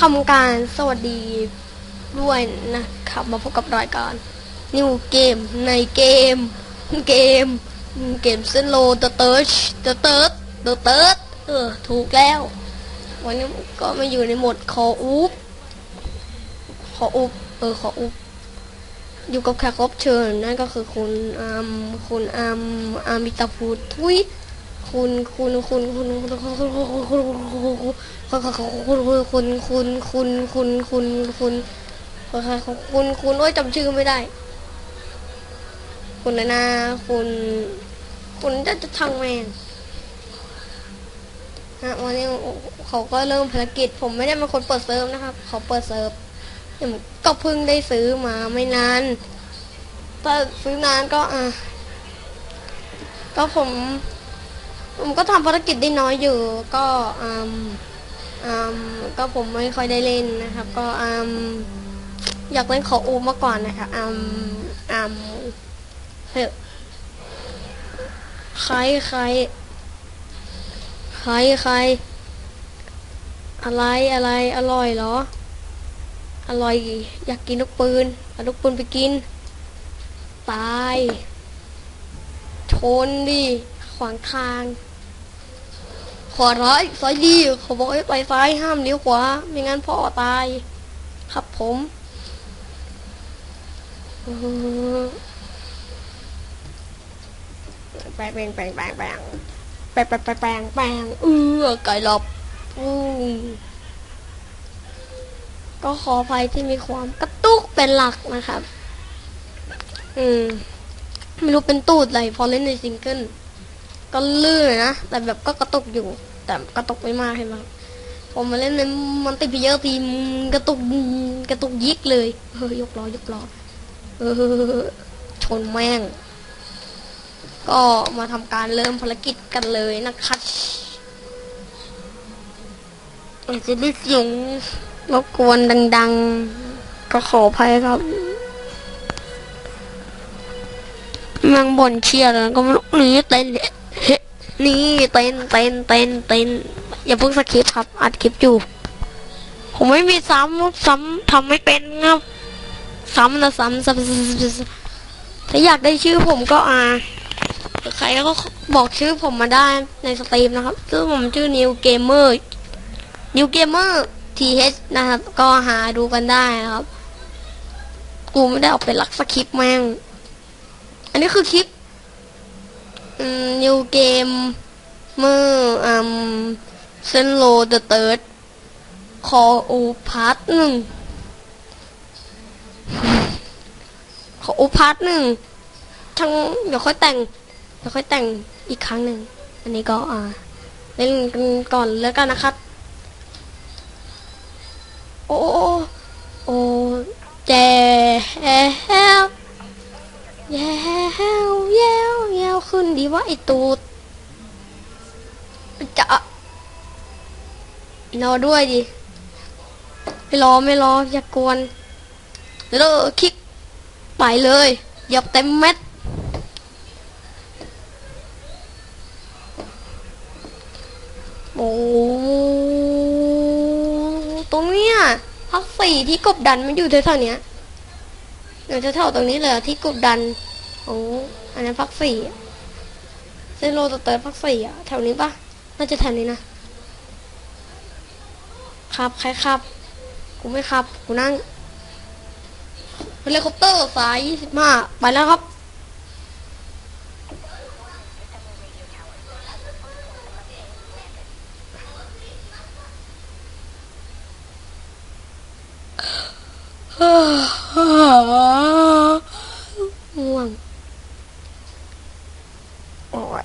ทำการสวัสดีด้วยนะครับ มาพบกับรายการนิวเกมในเกม เกม เกมเซนโลเดอะเติร์ดเดอะเติร์ดเดอะเติร์ดเออ ถูกแล้ว วันนี้ก็มาอยู่ในโหมดคออูฟขออุบเออขออุบอยู่กับแขกรับเชิญนั่นก็คือคุณอามคุณอามอามิตาพูดทุ ยคุณคุณคุณคุณคุณคุณคุณคุณคุณคุณคุณคุณคุณคุณคุณคุณโอ้ยจำชื่อไม่ได้ คุณนะคุณ คุณจะจะทางแมงนะวันนี้เขาก็เริ่มภารกิจ ผมไม่ได้เป็นคนเปิดเซิร์ฟนะครับ เขาเปิดเซิร์ฟผมก็เพิ่งได้ซื้อมาไม่นานถ้าซื้อนานก็อะก็ผม ผมก็ทำภารกิจได้น้อยอยู่ ก็อืมอืมก็ผมไม่ค่อยได้เล่นนะครับ ก็อืมอยากเล่นขออูมาก่อนนะคะอืมอืมเฮ้ยใครใครใครใครอะไรอะไรอร่อยเหรอ อร่อย อยากกินลูกปืนเอาลูกปืนไปกิน ตาย ชนดิ ขวางทาง ขวาร้ายซ้ายดีเขาบอกให้ไปซ้ายห้ามเลี้ยวขวาไม่งั้นพ่อตาย ครับผมเออแปลงแปลงแปลงแปลงแปลงแปลงแปลงแปลงแปลงแปลงเออไก่หลบอืมก็ขออภัยที่มีความกระตุกเป็นหลักนะครับ อืมไม่รู้เป็นตูดอะไรพอเล่นในซิงเกิล ก็ลื่นนะแต่แบบก็กระตุกอยู่ แต่กระตุกไม่มากใช่ไหมผมมาเล่นในมันติดไปเยอะทีมกระตุกกระตุกยิกเลยเฮ้ยยกล้อยกล้อเออชนแม่ง ก็มาทำการเริ่มภารกิจกันเลยนะครับอาจจะได้เสียงรบกวนดัง ๆ ก็ขออภัยครับแมังบ่นเชียร์แล้วก็ไม่รู้เต้นเฮ้ นี่เต้นเต้นเต้นเต้นอย่าเพิ่งสคริปต์ครับ อัดคลิปอยู่ ผมไม่มีซ้ำซ้ำทำไม่เป็นครับซ้ำนะซ้ำซ้ำถ้าอยากได้ชื่อผมก็อาใครก็บอกชื่อผมมาได้ในสตรีมนะครับชื่อผมชื่อ New Gamer New Gamer TH นะครับ ก็หาดูกันได้นะครับ กูไม่ได้ออกเป็นลักสคริปต์แม่ง อันนี้คือคลิป อืม New Game เมื่ออืมเซนโลเดอะเติร์ดคออูพาร์ทหนึ่งขออูพาร์ทหนึ่งทั้งเดี๋ยวค่อยแต่ง เดี๋ยวค่อยแต่งอีกครั้งหนึ่ง อันนี้ก็อ่าเล่นกันก่อนแล้วกันนะครับ โอ้โอ้แจแฮ แยวแยวแยวขึ้นดีว่าไอตูดจะรอด้วยดิไม่รอไม่รออย่ากวนเดี๋ยวคลิกไปเลยหยับเต็มเม็ดโอ้ตรงเนี้ยพักสี่ที่กบดันมันอยู่แถวๆเนี้ย เดี๋ยวจะเท่าตรงนี้เลยที่กบดันโอ้อันนั้นพักสี่เซโลตเตอร์พักสี่อะแถวนี้ปะน่าจะแถวนี้นะ ครับใครครับ กูไม่ครับ กูนั่งเฮลิคอปเตอร์สายยี่สิบห้าไปแล้วครับง่วงโอ้ย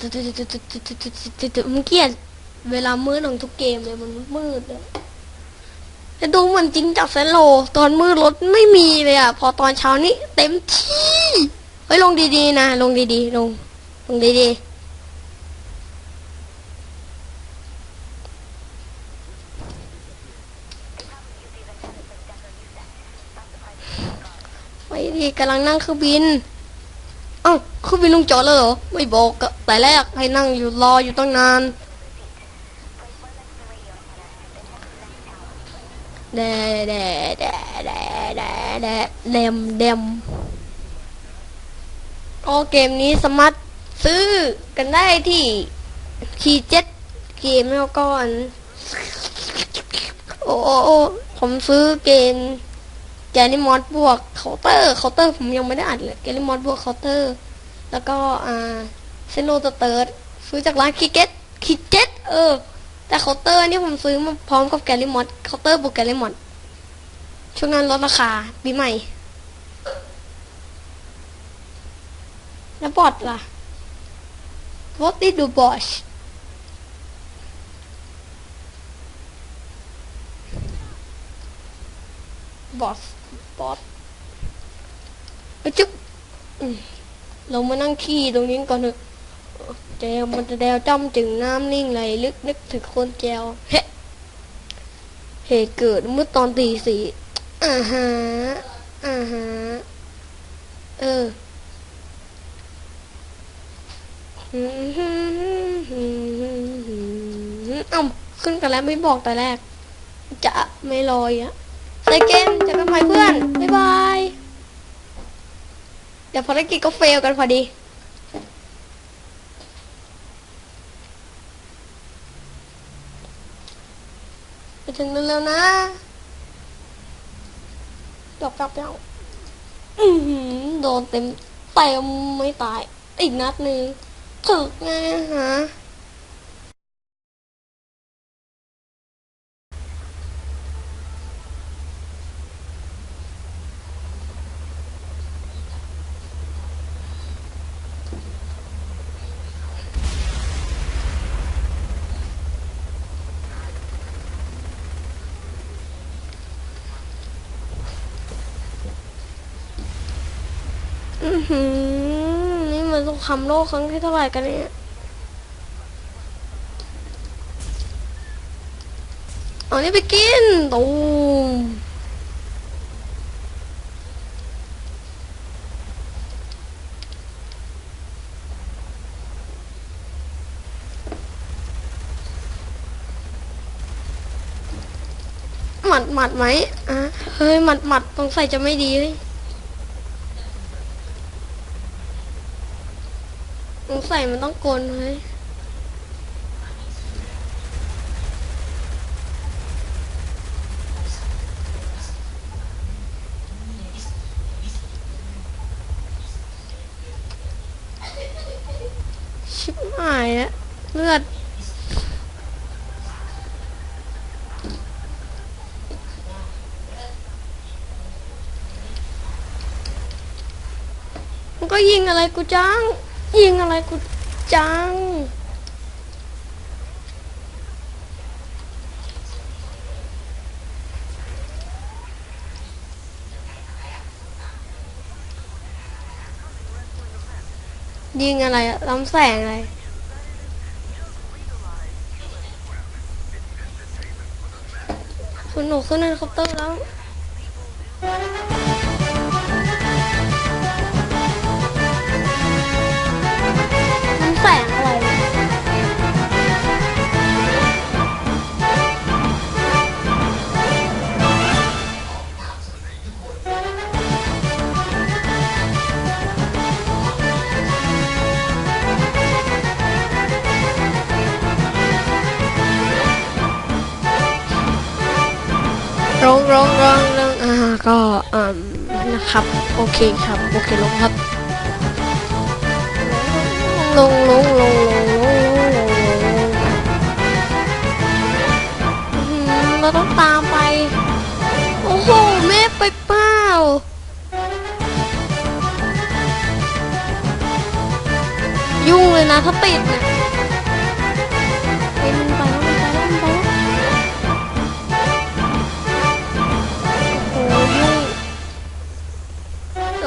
มันเกลียดเวลามืดของทุกเกมเลยมันมืดเลยดูเหมือนจริงจากเซนโล ตอนมืดรถไม่มีเลยอะ พอตอนเช้านี้เต็มที่ เฮ้ยลงดีๆนะ ลงดีๆ ลง ลงดีๆไปดิกำลังนั่งเครื่องบิน คือบินลงจอดแล้วเหรอ ไม่บอกอะแต่แรกให้นั่งอยู่รออยู่ตั้งนานแดแดแดแดแดแดเดมเดมโอเกมนี้สามารถซื้อกันได้ที่คีเจ็ดเกมแล้วก็อนโอ้โอผมซื้อเกมแกนิมอสบวกเคาน์เตอร์เคาน์เตอร์ผมยังไม่ได้อัดเลยแกนิมอสบวกเคาน์เตอร์ แล้วก็อ่าเซโนสเติร์ดซื้อจากร้านคิกเก็ตคิกเก็ตเออ แต่เคาน์เตอร์นี่ผมซื้อมาพร้อมกับแกลิมอดเคาน์เตอร์บวกแกลิมอดช่วงนั้นลดราคาปีใหม่ แล้วบอทล่ะ What did you bot บอสบอสไปจุ๊บ เรามานั่งขี้ตรงนี้ก่อนเถอะแจวมันจะแดวจ้ำจึงน้ำนิ่งไหลลึกนึกถึงคนแจวเฮ้เหตุเกิดเมื่อตอนตีสี่อ่าฮะอ่าฮะเออเอ้าขึ้นกันแล้วไม่บอกแต่แรก จะไม่ลอยอะใส่เกมจะกันใหม่เพื่อน บ๊ายบาย เดี๋ยวภารกิจก็เฟลกันพอดีไปถึงเร็วๆนะดอกกลับแล้วอือหือโดนเต็มเต็มไม่ตาย อีกนัดหนึ่งถึกไงฮะ อือหือ นี่มันสงครามโลกครั้งที่เท่าไหร่กันเนี่ยเอานี่ไปกินตูมหมัดหมัดไหมอะเฮ้ยหมัดหมัดต้องใส่จะไม่ดีเลย สงสัยมันต้องโกนเลยชิบหายแล้วเลือดมันก็ยิงอะไรกูจัง ยิงอะไรกูจัง ยิงอะไรอะลำแสงอะไรคุณหนูขึ้นเฮลิคอปเตอร์แล้ว ร้องร้องร้องร้องอ่าก็อ่านะครับ โอเคครับ โอเคลงครับ ลงลงลงลงลงลงลงเราต้องตามไป โอ้โห แม่ไปเป้ายุ่งเลยนะถ้าติดเนี่ย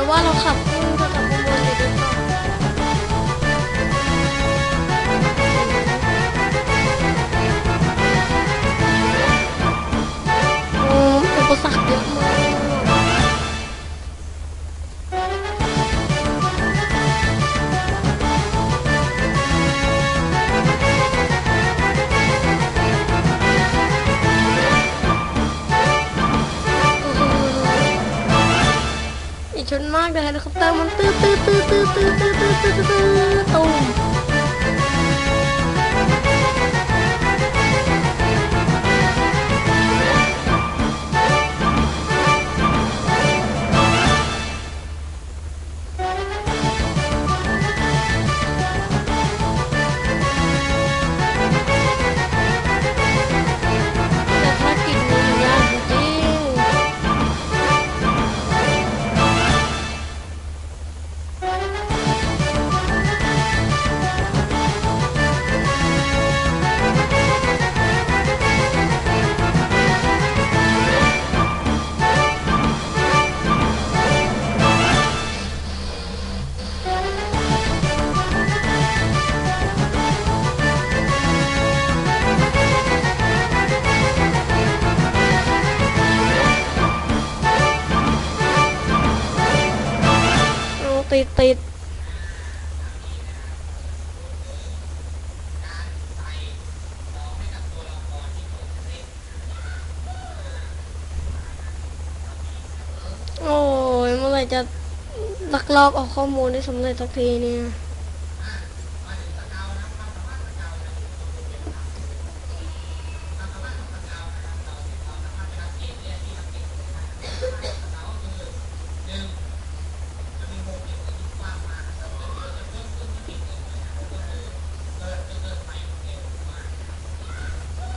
แต่ว่าเราขับขึ้นจะกลับขบวนเลยดีกว่าอืมอุปสรรคเยอะมาก เฮลิคอปเตอร์มัน จะลักลอบเอาข้อมูลได้สำเร็จสักทีเนี่ย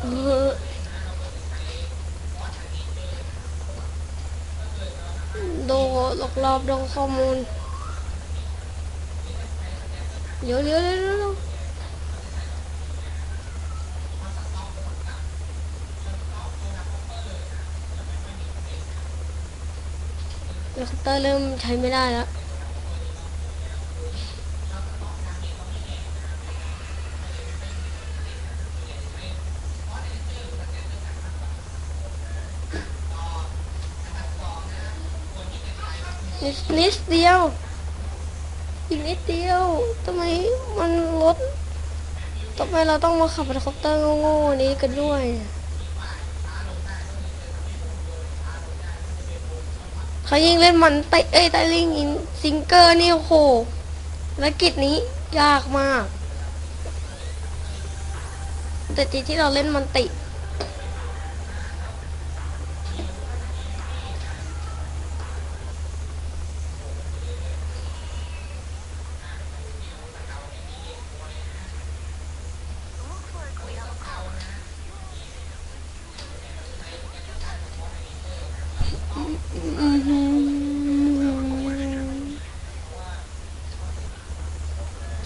เออดูหลอกรอบดู ข้อมูลเดี๋ยวเดี๋ยวเดี๋ยวเดี๋ยวเฮลิคอปเตอร์เริ่มใช้ไม่ได้แล้ว นิดเดียว อีกนิดเดียวทำไมมันลดทำไมเราต้องมาขับเฮลิคอปเตอร์โง่ๆนี้กันด้วยเขายิงเล่นมันไตเอ้ยไตลิงอินซิงเกอร์นี่โอ้โหภารกิจนี้ยากมาก แต่ทีที่เราเล่นมันติ อือหือ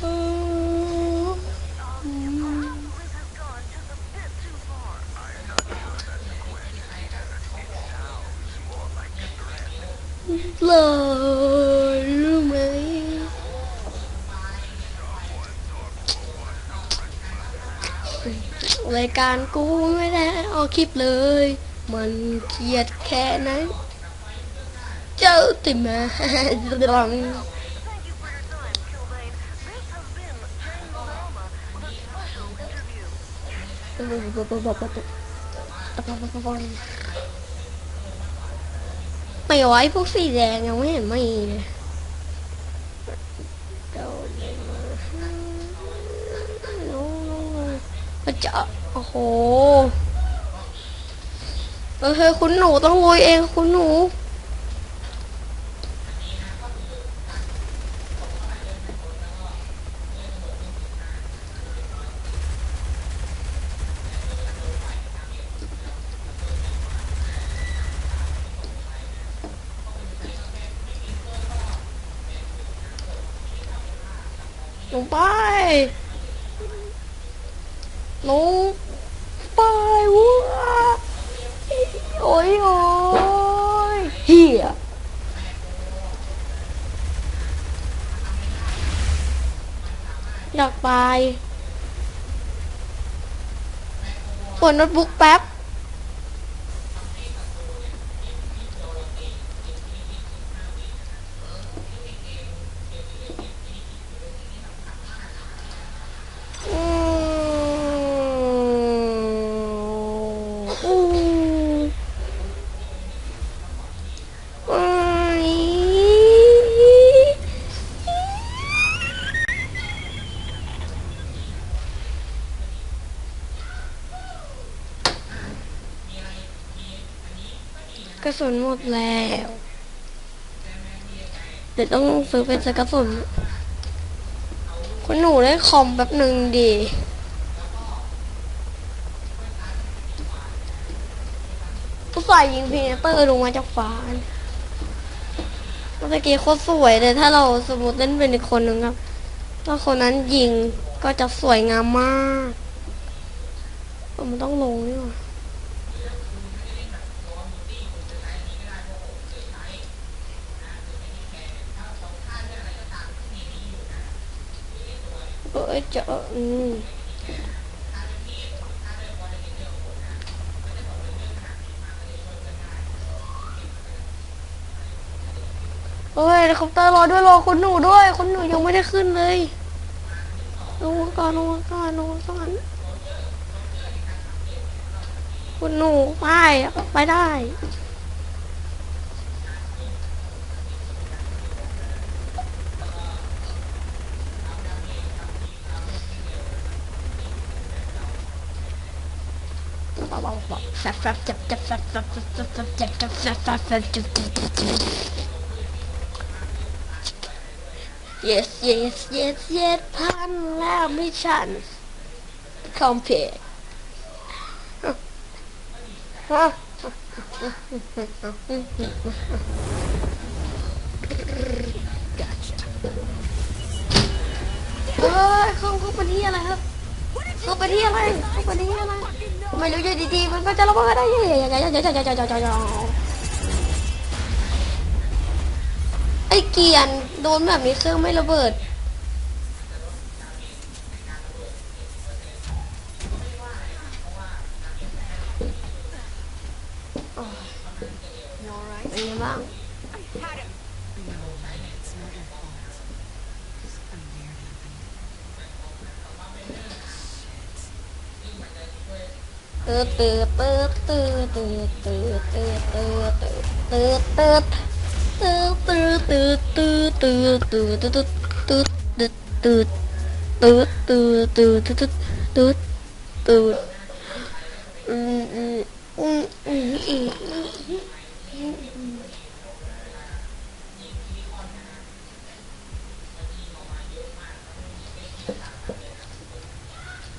เออเลยรู้ไหม รายการกูไม่ได้ออกคลิปเลย มันเครียดแค่นั้นเจ้าติมาลองไม่ไหว้พวกสีแดงยังไม่เห็นไม่เดี๋ยว มาจะโอ้โหเออเฮ้ยคุณหนูต้องลุยเองคุณหนู ลงไป ลงไปวัวโอ้ยโอ้ยเฮียอยากไปเปิดโน้ตบุ๊กแป๊บ อืมอืมไอ้ ระ สุนหมดแล้ว เดี๋ยวต้องซื้อเป็นสกระสุนคุณหนูได้คอมแป๊บหนึ่งดีผู้ฝ่ายยิงพีเตอร์ลงมาจากฟ้าเมื่อกี้โคตรสวยเลยถ้าเราสมมติเล่นเป็นอีกคนหนึ่งครับ ถ้าคนนั้นยิงก็จะสวยงามมากเออมันต้องลงนี่หว่า เออเจะอืมเฮ้ยคอปเตอร์รอด้วยรอคุณหนูด้วยคุณหนูยังไม่ได้ขึ้นเลยลงก่อนลงก่อนลงก่อนคุณหนูไปไปได้ แฟบแฟบจับจับแฟบแฟบจับจับจับจับจับแฟบแฟบจับจับจับจับ yes yes yes yes พันแล้วมิชชั่นคอมเพลตฮะเฮ้ยเข้าเข้าไปที่อะไรครับ เข้ไปที่อะไรเข้ไปที่อะไรไม่รู้อยู่ดีๆมันก็จะระเบิดได้ยังไงยังไงยังไงยังไงยังไงยังไงไอ้เกียนโดนแบบนี้เครื่องไม่ระเบิดเป็นไงบ้าง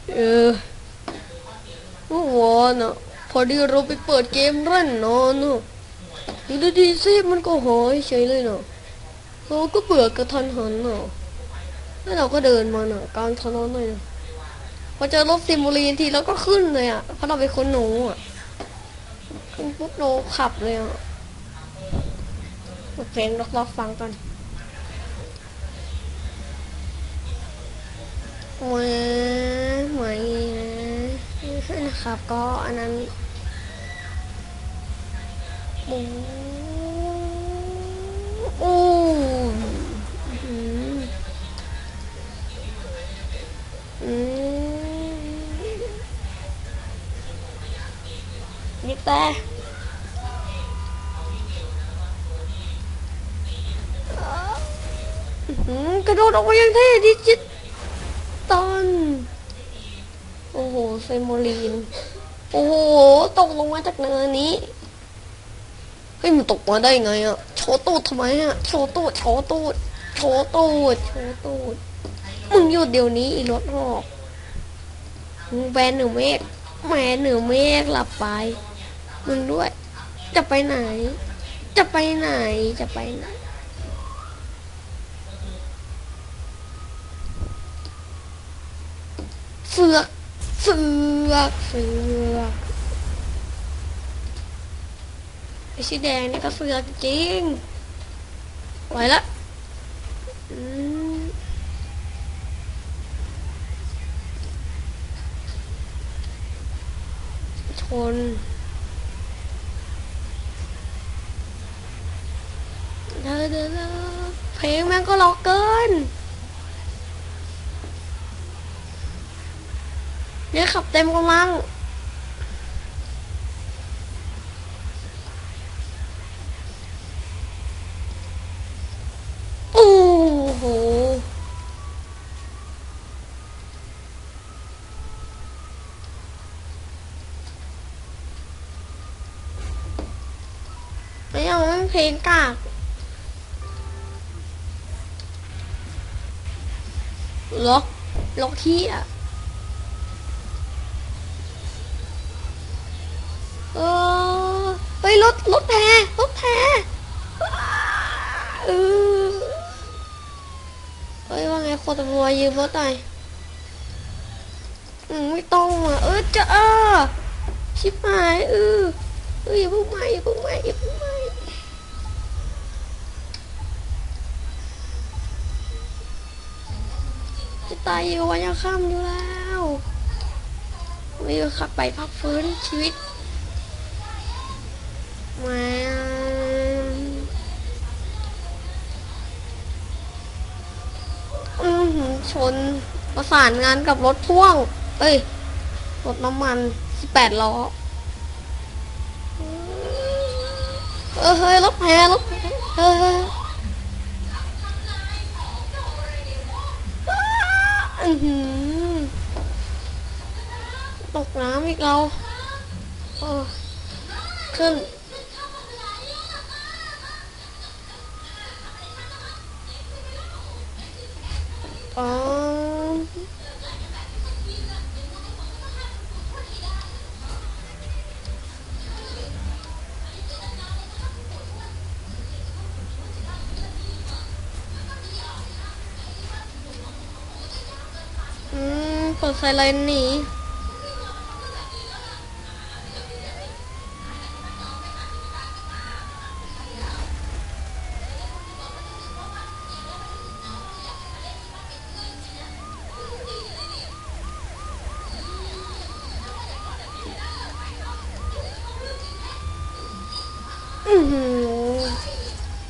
Yeah. อืมอืมอืมอืมอืมเออเมื่อวานอะพอดีเราไปเปิดเกมเล่นนอนอะอยู่ดีๆซิมันก็หายเฉยเลยเนาะเราก็เบื่อกระทันหันเนาะแล้วเราก็เดินมาเนาะกลางถนนเลยนะพอเจอรถซิมูลีนทีเราก็ขึ้นเลยอะเพราะเราเป็นคนหนูอะขึ้นปุ๊บเราขับเลยอะเพลงล็อกๆฟังกันแหวแหว นะครับ ก็อันนั้นโอ้โอ้อืมอืมนี่แต่อื้อหือกระโดดออกมาย่างเท่ดิจิตอลโอ้โหเซโมลีน โอ้โห ตกลงมาจากเนินนี้ เฮ้ย มันตกมาได้ไงอะโชตูดทำไมอะโชตูดโชตูดโชตูดโชตูด มึงหยุดเดี๋ยวนี้อีรถหอกมึงแบนหนึ่งเมฆแมนหนึ่งเมฆหลับไป มึงด้วย จะไปไหน จะไปไหน จะไปไหนเสือก เสือกเสือกไอ้สีแดงนี่ก็เสือกจริงไหวละอืมชนเดอเด้อเด้อเพลงแม่งก็ล็อกเกิน เนี่ยขับเต็มกำลังโอ้โหอเพลงกากล็อกล็อกที่อะ เออเฮ้ ยรถรถแพรถแพเออเฮ้ยว่าไงคนตำรวจยืมรถหน่อยอืมไม่ต้องอะเออจะเออชิบหายเออเอออย่าพิ่งมาอย่าพิ่งมาอย่าพิ่งมาจะตายอยู่วันยังค่ำอยู่แล้ววิวขับไปพักฟื้นชีวิต มาอือหือชนประสานงานกับรถพ่วง เอ้ย รถน้ำมัน18ล้อ เออเฮ้ยรถแพรถแพเฮ้ยเฮ้ยอือหือตกน้ำอีกเราเออขึ้น มเปิดไซเรนหนี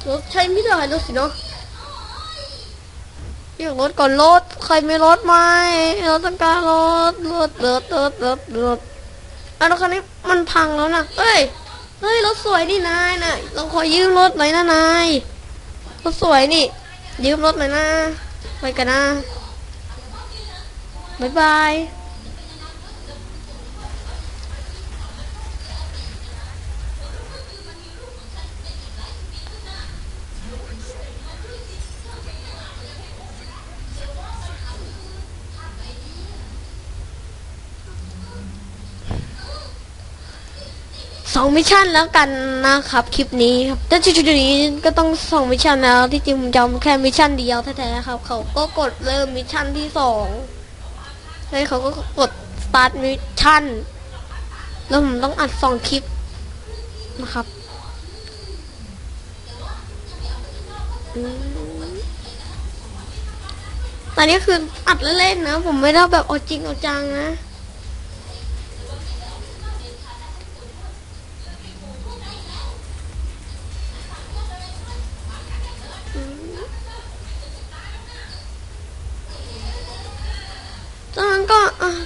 รถใช้ไม่ได้แล้วสิเนาะเรียกรถก่อนรถ รไม่รถไหมเราต้องการรถรถรถรถรถรถอะรถคันนี้มันพังแล้วนะเฮ้ยเฮ้ยรถสวยนี่นายนะเราขอยืมรถหน่อยนะนายรถสวยนี่ ยืมรถหน่อยนะไปกันนะบ๊ายบาย องมิชชั่นแล้วกันนะครับคลิปนี้ครับแต่จุดนี้ก็ต้องสองมิชชั่นแล้วที่จริงผมจำแค่มิชชั่นเดียวแท้ๆครับ เขาก็กดเริ่มมิชชั่นที่สองแล้วเขาก็กดสตาร์ทมิชชั่นแล้วผมต้องอัดสองคลิปนะครับตอนนี้คืออัดเล่นๆนะ ผมไม่ได้แบบเอาจริงเอาจังนะ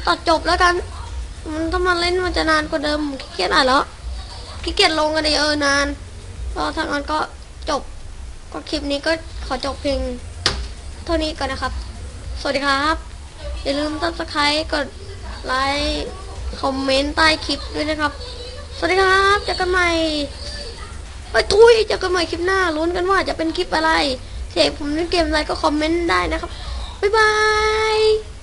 ตัดจบแล้วกัน มันถ้ามาเล่นมันจะนานกว่าเดิมขี้เกียจอ่านแล้วขี้เกียจลงกันเลยเออนานก็ทางนั้นก็จบก็คลิปนี้ก็ขอจบเพียงเท่านี้ก่อนนะครับ สวัสดีครับ อย่าลืมตัดสไครต์กดไลค์คอมเมนต์ใต้คลิปด้วยนะครับ สวัสดีครับเจอกันใหม่ไปทุยเจอกันใหม่คลิปหน้าลุ้นกันว่าจะเป็นคลิปอะไรเสียผมเล่นเกมอะไรก็คอมเมนต์ได้นะครับ บ๊ายบาย